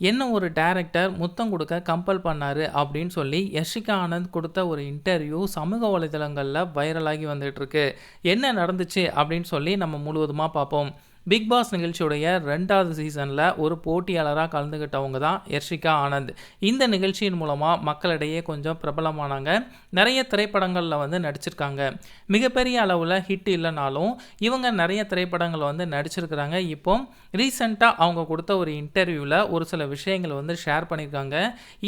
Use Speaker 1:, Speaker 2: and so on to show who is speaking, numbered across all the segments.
Speaker 1: என்ன ஒரு டேரக்டர் முத்தம் கொடுக்க கம்பல் பண்ணார் அப்படின்னு சொல்லி யஷிகா ஆனந்த் கொடுத்த ஒரு இன்டர்வியூ சமூக வலைதளங்களில் வைரலாகி வந்துட்டுருக்கு என்ன நடந்துச்சு அப்படின்னு சொல்லி நம்ம முழுவதுமாக பார்ப்போம். பிக் பாஸ் நிகழ்ச்சியுடைய ரெண்டாவது சீசனில் ஒரு போட்டியாளராக கலந்துக்கிட்டவங்க தான் யர்ஷிகா ஆனந்த். இந்த நிகழ்ச்சியின் மூலமாக மக்களிடையே கொஞ்சம் பிரபலமானாங்க. நிறைய திரைப்படங்களில் வந்து நடிச்சிருக்காங்க. மிகப்பெரிய அளவில் ஹிட் இல்லைனாலும் இவங்க நிறைய திரைப்படங்கள் வந்து நடிச்சிருக்கிறாங்க. இப்போ ரீசெண்டாக அவங்க கொடுத்த ஒரு இன்டர்வியூவில் ஒரு சில விஷயங்கள் வந்து ஷேர் பண்ணியிருக்காங்க.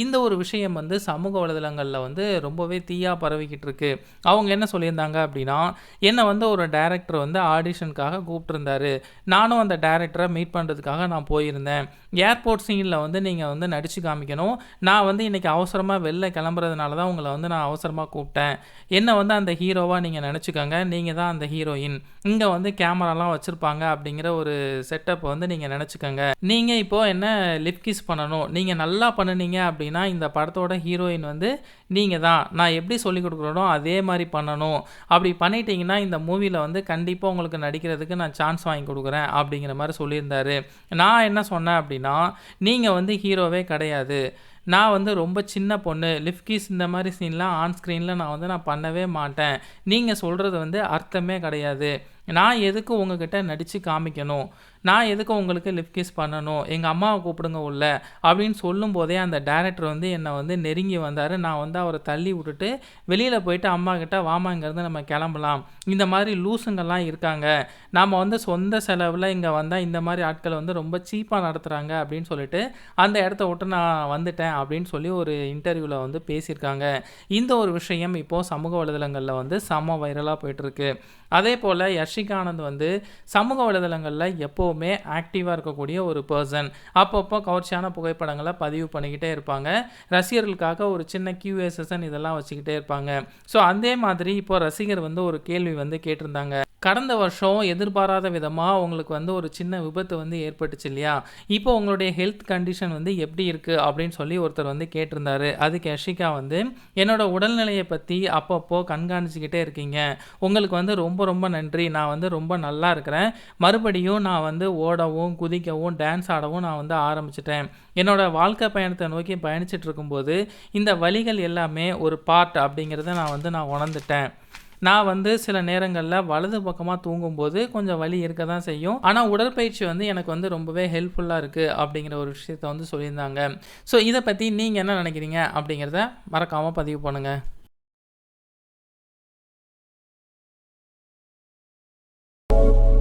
Speaker 1: இந்த ஒரு விஷயம் வந்து சமூக வலைதளங்களில் வந்து ரொம்பவே தீயாக பரவிக்கிட்டு இருக்கு. அவங்க என்ன சொல்லியிருந்தாங்க அப்படின்னா என்னை வந்து ஒரு டைரக்டர் வந்து ஆடிஷனுக்காக கூப்பிட்டுருந்தாரு. நானும் அந்த டேரக்டரை மீட் பண்ணுறதுக்காக நான் போயிருந்தேன். ஏர்போர்ட் சீனில் வந்து நீங்கள் வந்து நடித்து காமிக்கணும். நான் வந்து இன்றைக்கி அவசரமாக வெளில கிளம்புறதுனால தான் உங்களை வந்து நான் அவசரமாக கூப்பிட்டேன். என்னை வந்து அந்த ஹீரோவாக நீங்கள் நினச்சிக்கோங்க நீங்கள் தான் அந்த ஹீரோயின் இங்கே வந்து கேமராலாம் வச்சுருப்பாங்க அப்படிங்கிற ஒரு செட்டப் வந்து நீங்கள் நினச்சிக்கோங்க நீங்கள் இப்போது என்ன லிப் கிஸ் பண்ணணும்? நீங்கள் நல்லா பண்ணுனீங்க அப்படின்னா இந்த படத்தோட ஹீரோயின் வந்து நீங்கள் தான். நான் எப்படி சொல்லி கொடுக்குறனோ அதே மாதிரி பண்ணணும். அப்படி பண்ணிட்டீங்கன்னா இந்த மூவியில் வந்து கண்டிப்பாக உங்களுக்கு நடிக்கிறதுக்கு நான் சான்ஸ் வாங்கி கொடுக்குறேன். அப்படிங்கிற மாதிரி சொல்லியிருந்தாரு. நான் என்ன சொன்னேன் அப்படின்னா நீங்கள் வந்து ஹீரோவே கிடையாது. நான் வந்து ரொம்ப சின்ன பொண்ணு லிஃப்கிஸ் இந்த மாதிரி சீன்லாம் ஆன் ஸ்க்ரீனில் நான் வந்து நான் பண்ணவே மாட்டேன். நீங்கள் சொல்கிறது வந்து அர்த்தமே கிடையாது. நான் எதுக்கு உங்ககிட்ட நடித்து காமிக்கணும்? நான் எதுக்கு உங்களுக்கு லிப் கிஸ் பண்ணணும்? எங்கள் அம்மாவை கூப்பிடுங்க உள்ள அப்படின்னு சொல்லும் போதே அந்த டேரக்டர் வந்து என்னை வந்து நெருங்கி வந்தார். நான் வந்து அவரை தள்ளி விட்டுட்டு வெளியில் போயிட்டு அம்மா கிட்ட வாமாங்கிறது நம்ம கிளம்பலாம். இந்த மாதிரி லூசுங்கள்லாம் இருக்காங்க. நாம் வந்து சொந்த செலவில் இங்கே வந்தால் இந்த மாதிரி ஆட்களை வந்து ரொம்ப சீப்பாக நடத்துகிறாங்க அப்படின்னு சொல்லிட்டு அந்த இடத்த விட்டு நான் வந்துட்டேன் அப்படின்னு சொல்லி ஒரு இன்டர்வியூவில் வந்து பேசியிருக்காங்க. இந்த ஒரு விஷயம் இப்போது சமூக வலைதளங்களில் வந்து செம்ம வைரலாக போயிட்டுருக்கு அதே போல் யர்ஷிகா ஆனந்த் வந்து சமூக வலைதளங்களில் எப்போவுமே ஆக்டிவாக இருக்கக்கூடிய ஒரு பர்சன் அப்பப்போ கவர்ச்சியான புகைப்படங்களை பதிவு பண்ணிக்கிட்டே இருப்பாங்க. ரசிகர்களுக்காக ஒரு சின்ன கியூஏ செஷன் இதெல்லாம் வச்சுக்கிட்டே இருப்பாங்க. ஸோ அதே மாதிரி இப்போ ரசிகர் வந்து ஒரு கேள்வி வந்து கேட்டிருந்தாங்க. கடந்த வருஷம் எதிர்பாராத விதமாக உங்களுக்கு வந்து ஒரு சின்ன விபத்து வந்து ஏற்பட்டுச்சு இல்லையா? இப்போ உங்களுடைய ஹெல்த் கண்டிஷன் வந்து எப்படி இருக்குது அப்படின்னு சொல்லி ஒருத்தர் வந்து கேட்டிருந்தாரு. அதுக்கு யஷிகா வந்து என்னோட உடல்நிலையை பற்றி அப்பப்போ கண்காணிச்சிக்கிட்டே இருக்கீங்க. உங்களுக்கு வந்து ரொம்ப ரொம்ப நன்றி. நான் வந்து ரொம்ப நல்லா இருக்கிறேன். மறுபடியும் நான் வந்து ஓடவும் குதிக்கவும் டான்ஸ் ஆடவும் நான் வந்து ஆரம்பிச்சிட்டேன். என்னோட வாழ்க்கை பயணத்தை நோக்கி பயணிச்சுட்டு இருக்கும்போது இந்த வழிகள் எல்லாமே ஒரு பார்ட் அப்படிங்கிறத நான் வந்து நான் உணர்ந்துட்டேன். நான் வந்து சில நேரங்களில் வலது பக்கமாக தூங்கும்போது கொஞ்சம் வலி இருக்க தான் செய்யும். ஆனால் உடற்பயிற்சி வந்து எனக்கு வந்து ரொம்பவே ஹெல்ப்ஃபுல்லாக இருக்குது அப்படிங்கிற ஒரு விஷயத்த வந்து சொல்லியிருந்தாங்க. ஸோ இதை பற்றி நீங்கள் என்ன நினைக்கிறீங்க அப்படிங்கிறத மறக்காமல் பதிவு பண்ணுங்கள் thank you